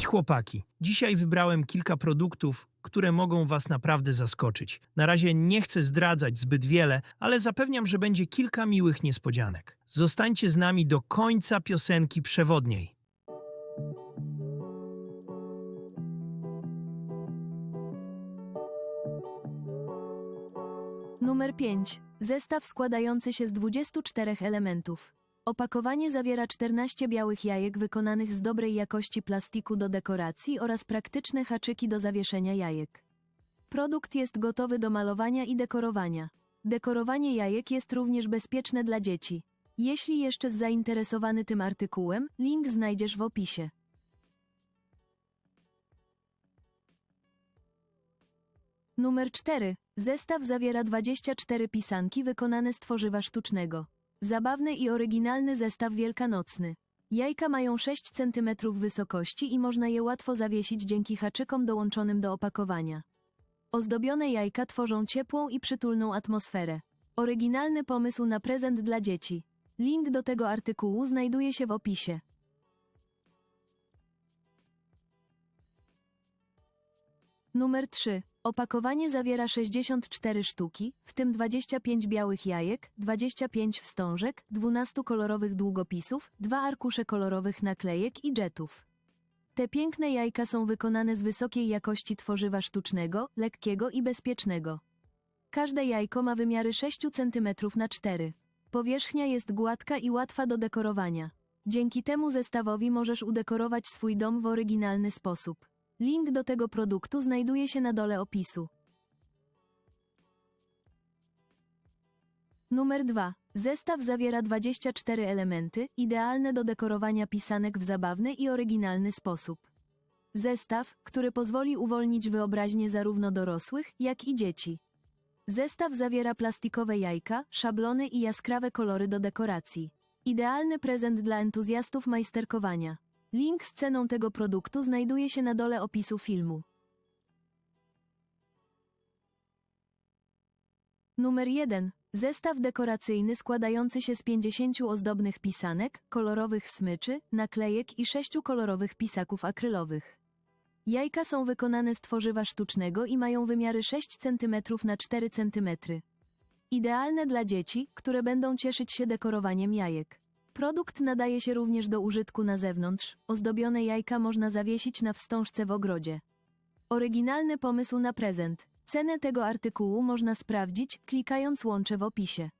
Cześć chłopaki. Dzisiaj wybrałem kilka produktów, które mogą Was naprawdę zaskoczyć. Na razie nie chcę zdradzać zbyt wiele, ale zapewniam, że będzie kilka miłych niespodzianek. Zostańcie z nami do końca piosenki przewodniej. Numer 5. Zestaw składający się z 24 elementów. Opakowanie zawiera 14 białych jajek wykonanych z dobrej jakości plastiku do dekoracji oraz praktyczne haczyki do zawieszenia jajek. Produkt jest gotowy do malowania i dekorowania. Dekorowanie jajek jest również bezpieczne dla dzieci. Jeśli jeszcze zainteresowany tym artykułem, link znajdziesz w opisie. Numer 4. Zestaw zawiera 24 pisanki wykonane z tworzywa sztucznego. Zabawny i oryginalny zestaw wielkanocny. Jajka mają 6 cm wysokości i można je łatwo zawiesić dzięki haczykom dołączonym do opakowania. Ozdobione jajka tworzą ciepłą i przytulną atmosferę. Oryginalny pomysł na prezent dla dzieci. Link do tego artykułu znajduje się w opisie. Numer 3. Opakowanie zawiera 64 sztuki, w tym 25 białych jajek, 25 wstążek, 12 kolorowych długopisów, dwa arkusze kolorowych naklejek i jetów. Te piękne jajka są wykonane z wysokiej jakości tworzywa sztucznego, lekkiego i bezpiecznego. Każde jajko ma wymiary 6 cm na 4. Powierzchnia jest gładka i łatwa do dekorowania. Dzięki temu zestawowi możesz udekorować swój dom w oryginalny sposób. Link do tego produktu znajduje się na dole opisu. Numer 2. Zestaw zawiera 24 elementy, idealne do dekorowania pisanek w zabawny i oryginalny sposób. Zestaw, który pozwoli uwolnić wyobraźnię zarówno dorosłych, jak i dzieci. Zestaw zawiera plastikowe jajka, szablony i jaskrawe kolory do dekoracji. Idealny prezent dla entuzjastów majsterkowania. Link z ceną tego produktu znajduje się na dole opisu filmu. Numer 1. Zestaw dekoracyjny składający się z 50 ozdobnych pisanek, kolorowych smyczy, naklejek i 6 kolorowych pisaków akrylowych. Jajka są wykonane z tworzywa sztucznego i mają wymiary 6 cm na 4 cm. Idealne dla dzieci, które będą cieszyć się dekorowaniem jajek. Produkt nadaje się również do użytku na zewnątrz. Ozdobione jajka można zawiesić na wstążce w ogrodzie. Oryginalny pomysł na prezent. Cenę tego artykułu można sprawdzić, klikając łącze w opisie.